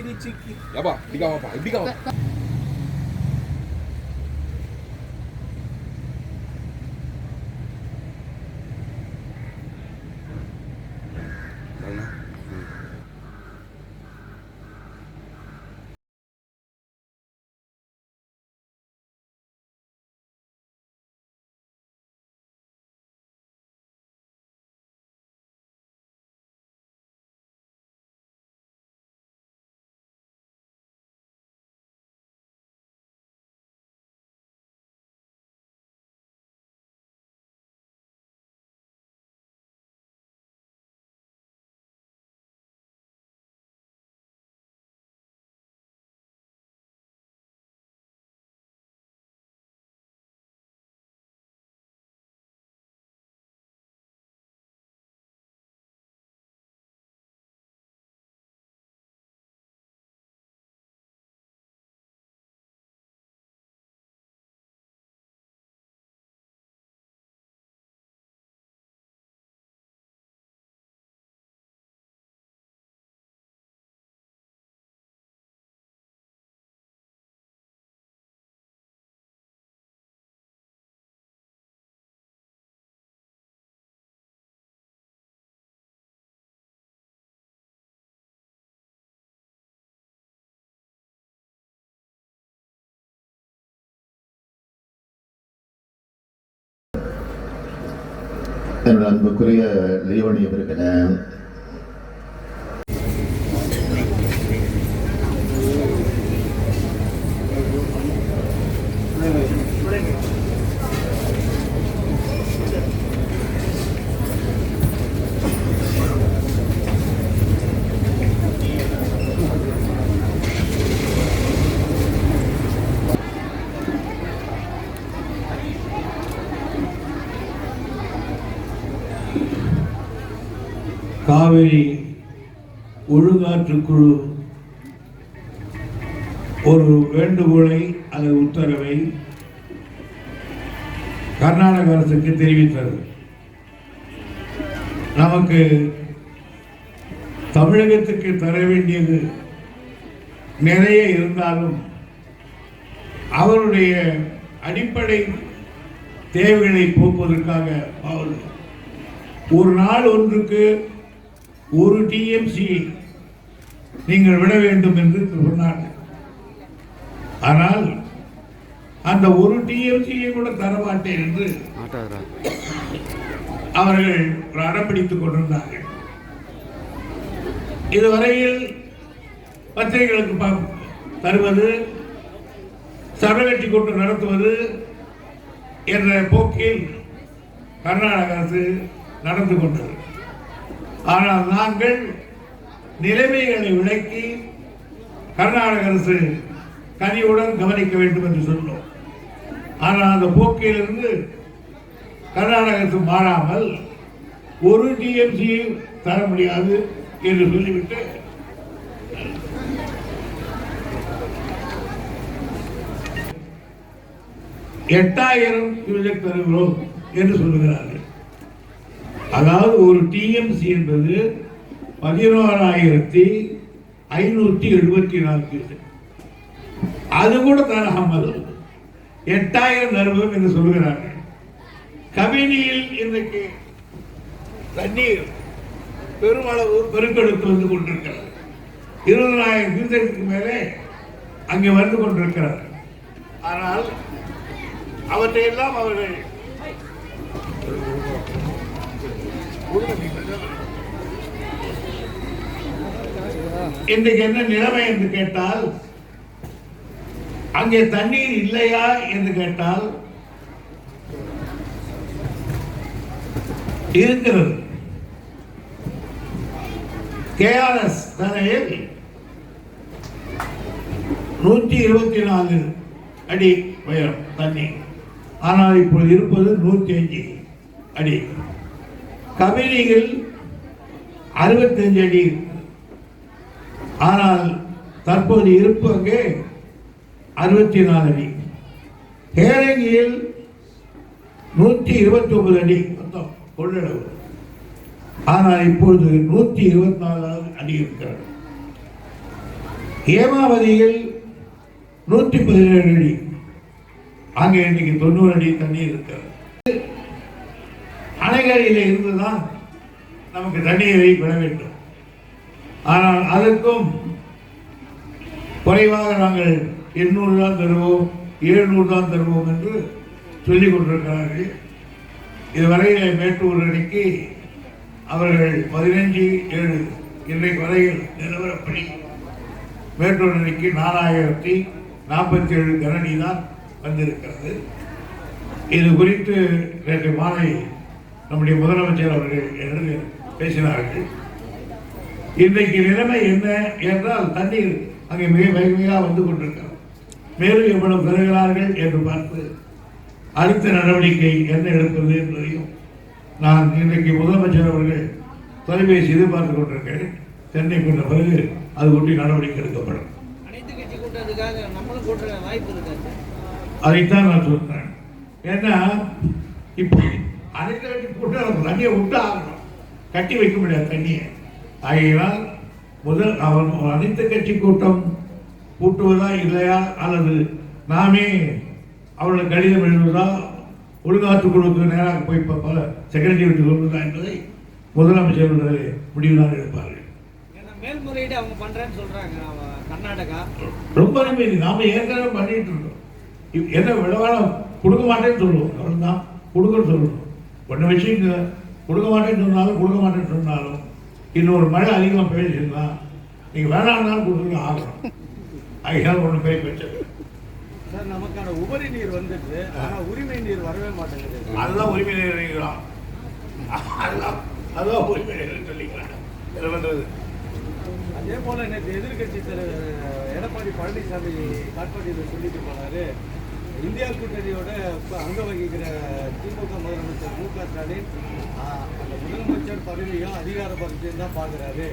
chiki-chiki. Yaba, bigaw pa, bigaw. என்னோட அன்புக்குரிய லியோனி அவர்களே காவிரி ஒழுங்காற்றுக்குழு ஒரு வேண்டுகோளை அல்லது உத்தரவை கர்நாடக அரசுக்கு தெரிவித்தது. நமக்கு தமிழகத்துக்கு தர வேண்டியது நிறைய இருந்தாலும் அவருடைய அடிப்படை தேவைகளை போக்குவதற்காக அவர் ஒரு நாள் ஒன்றுக்கு ஒரு டிஎம்சி நீங்கள் விட வேண்டும் என்று சொன்னார் ஆனால் அந்த ஒரு டிஎம்சியை கூட தரமாட்டேன் என்று அவர்கள் ஒரு அடம்பிடித்துக் கொண்டிருந்தார்கள். இதுவரையில் பத்திரிகைகளுக்கு தருவது சரவெட்டி கொண்டு நடத்துவது என்ற போக்கில் கர்நாடக அரசு நடந்து கொண்டது. ஆனால் நாங்கள் நிலைமைகளை விளக்கி கர்நாடக அரசு கனிவுடன் கவனிக்க வேண்டும் என்று சொன்னோம். ஆனால் அந்த போக்கிலிருந்து கர்நாடக அரசு மாறாமல் ஒரு டிஎம்சியை தர முடியாது என்று சொல்லிவிட்டு எட்டாயிரம் கியூசெக் தருகிறோம் என்று சொல்லுகிறார்கள். அதாவது ஒரு டிஎம்சி என்பது பதினோராயிரத்தி ஐநூற்றி எழுபத்தி நான்கு அது கூட தராமல் எட்டாயிரம் தருவோம் என்று சொல்கிறார்கள் கபினியில் இன்றைக்கு தண்ணீர் பெருமளவு பெருக்கெடுத்து வந்து கொண்டிருக்கிறது. இருபதாயிரம் கியூசெக்கு மேலே அங்கே வந்து கொண்டிருக்கிறார். ஆனால் அவற்றையெல்லாம் அவர்கள் இன்றைக்கு என்ன நிலைமை என்று கேட்டால் அங்கே தண்ணீர் இல்லையா என்று கேட்டால் இருக்கிறது. கேஆர்எஸ் தரையில் நூற்றி இருபத்தி நாலு அடி உயரம் தண்ணீர். ஆனால் இப்பொழுது இருப்பது நூற்றி அஞ்சு அடி. கபினிகள் அறுபத்தஞ்சு அடி. ஆனால் தற்போது இருப்பு அங்கே அறுபத்தி நாலு அடி. ஹேரங்கியில் நூற்றி இருபத்தி ஒன்பது அடி மொத்தம் கொள்ளளவு. ஆனால் இப்பொழுது நூற்றி இருபத்தி நாலு அடி இருக்கிறது. ஏமாவதியில் நூற்றி பதினேழு அடி. அங்கே இன்னைக்கு தொண்ணூறு அடி தண்ணீர் இருக்கிறது. அணைகளில் இருந்துதான் நமக்கு தண்ணீரை பெற வேண்டும். ஆனால் அதற்கும் குறைவாக நாங்கள் எண்ணூறு தான் தருவோம் எழுநூறு தான் தருவோம் என்று சொல்லிக் கொண்டிருக்கிறார்கள். இதுவரையில் மேட்டூர் அணிக்கு அவர்கள் பதினைஞ்சு ஏழு இன்றைக்கு வரையில் நிலவரப்படி மேட்டூர் அணிக்கு நாலாயிரத்தி நாற்பத்தி ஏழு கனடி தான் வந்திருக்கிறது. இது குறித்து நேற்று மாலை நம்முடைய முதலமைச்சர் அவர்கள் எழுதி பேசினார்கள். இன்றைக்கு நிலைமை என்ன என்றால் தண்ணீர் அங்கே மிக வேகமாக வந்து கொண்டிருக்கிறது. மேலும் எவ்வளவு பெறுகிறார்கள் என்று பார்த்து அடுத்த நடவடிக்கை என்ன எடுப்பது என்பதையும் நான் இன்றைக்கு முதலமைச்சர் அவர்கள் தொலைபேசி எதிர்பார்த்து கொண்டிருக்கிறேன். சென்னை கொண்ட பிறகு அது ஒட்டி நடவடிக்கை எடுக்கப்படும். அதைத்தான் நான் சொல்றேன். ஏன்னா இப்போ அனைத்து கட்சி கூட்டம் தண்ணியை விட்டு ஆகணும் கட்டி வைக்க முடியாது தண்ணியை. ஆகையினால் முதல் அவன் அனைத்து கட்சி கூட்டம் கூட்டுவதா இல்லையா? அல்லது நாமே அவர்களுக்கு கடிதம் எழுதுவதா? ஒழுங்காற்று குழுவுக்கு நேராக போய் பல செக்ரட்டரி விட்டு சொல்வதா என்பதை முதலமைச்சர் முடிவுதான் எடுப்பார்கள். மேல்முறையீடு அவங்க பண்றேன்னு சொல்றாங்க கர்நாடகா. ரொம்ப நம்பி நாம ஏற்கனவே பண்ணிட்டு இருக்கோம் என்ன விளவாடம் கொடுக்க மாட்டேன்னு சொல்லுவோம். அவ்வளவுதான் கொடுக்கன்னு சொல்லணும் ஒன்று வச்சுங்க. கொடுக்க மாட்டேன்னு சொன்னாலும் கொடுக்க மாட்டேன்னு சொன்னாலும் இன்னொரு மழை அதிகமாக பெய்யுதுன்னா நீங்கள் வேணாம்னாலும் கொடுத்துட்டு ஆகணும். அதுதான் ஒன்று பெரிய பிரச்சனை சார் நமக்கான உபரி நீர் வந்துட்டு ஆனா உரிமை நீர் வரவே மாட்டேங்குது. அதுதான் உரிமை நிலையம் அதுதான் அதுதான் உரிமை சொல்லிக்கலாம் பண்ணுறது அதே போல நேற்று எதிர்க்கட்சி திரு எடப்பாடி பழனிசாமி காட்பாடியில் சொல்லிட்டு போனாரு. இந்தியா கூட்டணியோட இப்ப அங்க வகிக்கிற திமுக முதலமைச்சர் மு க ஸ்டாலின் அந்த முதலமைச்சர் பதவியும் அதிகார பதவியும் தான் பாக்குறாரு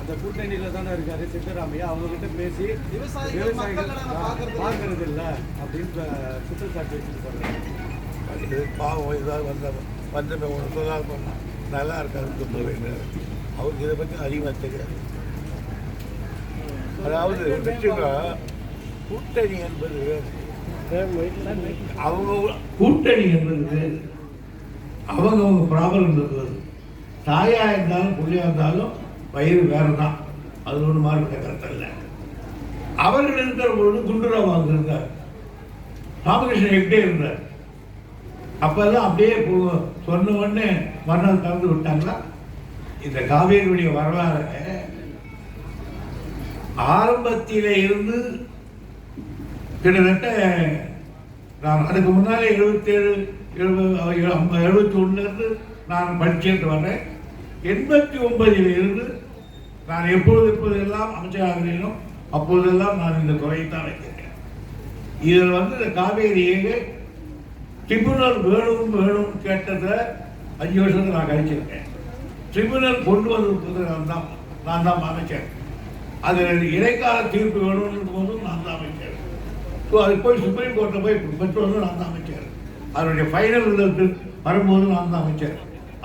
அந்த கூட்டணியில தானே இருக்காரு சித்தராமையா? அவங்க கிட்ட பேசி விவசாயிகள் பார்க்கறது இல்ல. பாக்குறது இல்ல அப்படின்னு குற்றச்சாட்டு வச்சுட்டு பாவம் ஏதாவது வந்த வந்த ஒரு சொல்லாத பண்ணால் நல்லா இருக்காதுன்னு சொல்லுவேன். அவருக்கு இதை பற்றி அதிகமாக தெரியாது அதாவது கூட்டணி என்பது அவங்க கூட்டணி என்பது அவங்கவுங்க ப்ராப்ளம் இருக்கிறது தாயாக இருந்தாலும் பிள்ளையாக இருந்தாலும் வயிறு வேறு தான் அது ஒன்று மாறுபட்ட கருத்து இல்லை. அவர்கள் இருக்கிற பொழுது குண்டுராவ் அங்க இருந்தார். ராமகிருஷ்ணன் எப்படி இருந்தார். அப்பதான் அப்படியே சொன்ன உடனே மறுநாள் கலந்து விட்டாங்களா? இந்த காவேரியுடைய வரலாறு ஆரம்பத்திலே இருந்து கிட்டத்தட்ட நான் அதுக்கு முன்னாலே எழுபத்தேழு எழுபது எழுபத்தி ஒன்றுலேருந்து நான் படிச்சுட்டு வரேன் எண்பத்தி ஒன்பதில் இருந்து நான் எப்பொழுது எப்போதெல்லாம் அமைச்சராகிறேனோ அப்போதெல்லாம் நான் இந்த துறையை தான் வைக்கிறேன் இதில் வந்து இந்த காவேரியை ட்ரிபுனல் வேணும் வேணும் கேட்டதை அஞ்சு வருஷத்துக்கு நான் கழிச்சிருக்கேன். ட்ரிபுனல் கொண்டு வந்திருப்பது நான் தான் நான் தான் அமைச்சேன் அது இடைக்கால தீர்ப்பு வேணும்னு போதும் நான் தான் அமைச்சேன் ஸோ அது போய் சுப்ரீம் கோர்ட்டில் போய் பெற்றோரும் நான் தான் அமைச்சர். அதனுடைய ஃபைனல் ரிசல்ட்டு வரும்போது நான் தான் அமைச்சர்.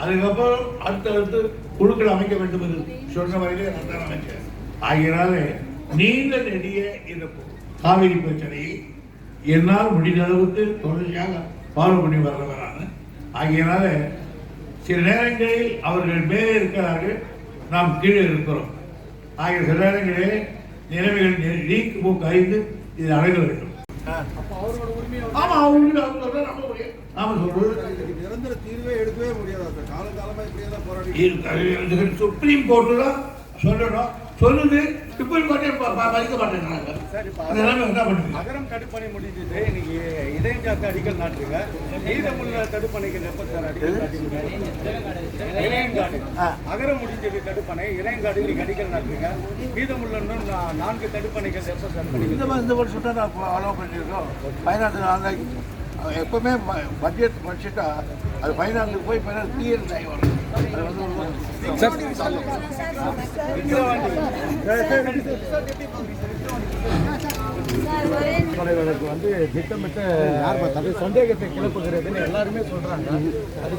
அதுக்கப்புறம் அடுத்தடுத்து குழுக்கள் அமைக்க வேண்டும் என்று சொன்ன வரையிலே நான் தான் அமைச்சர். ஆகையினால நீண்ட நெடிய இந்த காவிரி பிரச்சனையை என்னால் முடிந்த அளவுக்கு தொடர்ச்சியாக ஃபாலோ பண்ணி வர்றவரான. ஆகியனால சில நேரங்களில் அவர்கள் மேலே இருக்கிறார்கள் நாம் கீழே இருக்கிறோம். ஆகிய சில நேரங்களிலே நிலைமைகள் நீக்கு போக்கு அறிந்து இதை அடங்க வேண்டும் ஆமா அவங்க அவங்க சொல்றது நம்ம முடியும் நாம சொல்றது? நிரந்தர தீர்வே எடுக்கவே முடியாதா சார் காலங்காலமா இப்படியே தான் போராடி சுப்ரீம் கோர்ட்டு தான் சொல்லணும். சொல்லுது சுப்ரீம் கோர்ட்டே ப- ப- மதிக்க மாட்டேங்கிறாங்க சார் இப்ப அது எல்லாமே என்ன பண்ணுது அகரம் தடுப்பணை முடிஞ்சது. இன்னைக்கு இடையஞ்சாக்கு அடிக்கல் நாட்டுங்க. மீதமுள்ள தடுப்பணைக்கு இளையங்காடு அகரம் முடிஞ்சது தடுப்பணை. இளையங்காடு இன்னைக்கு அடிக்கல் நாட்டுங்க. மீதமுள்ள நான்கு தடுப்பணைகள் எப்ப சார் இந்த மாதிரி இந்த தான் நான் அலோவ் பண்ணியிருக்கோம். நாங்கள் எப்பவுமே பட்ஜெட் படிச்சுட்டா அது ஃபைனான்ஸுக்கு போய் ஃபைனான்ஸ் கிளியர் ஆகி வரும். வந்து திட்டமிட்ட சந்தேகத்தை கிளப்புகிறதுன்னு எல்லாருமே சொல்றாங்க. அது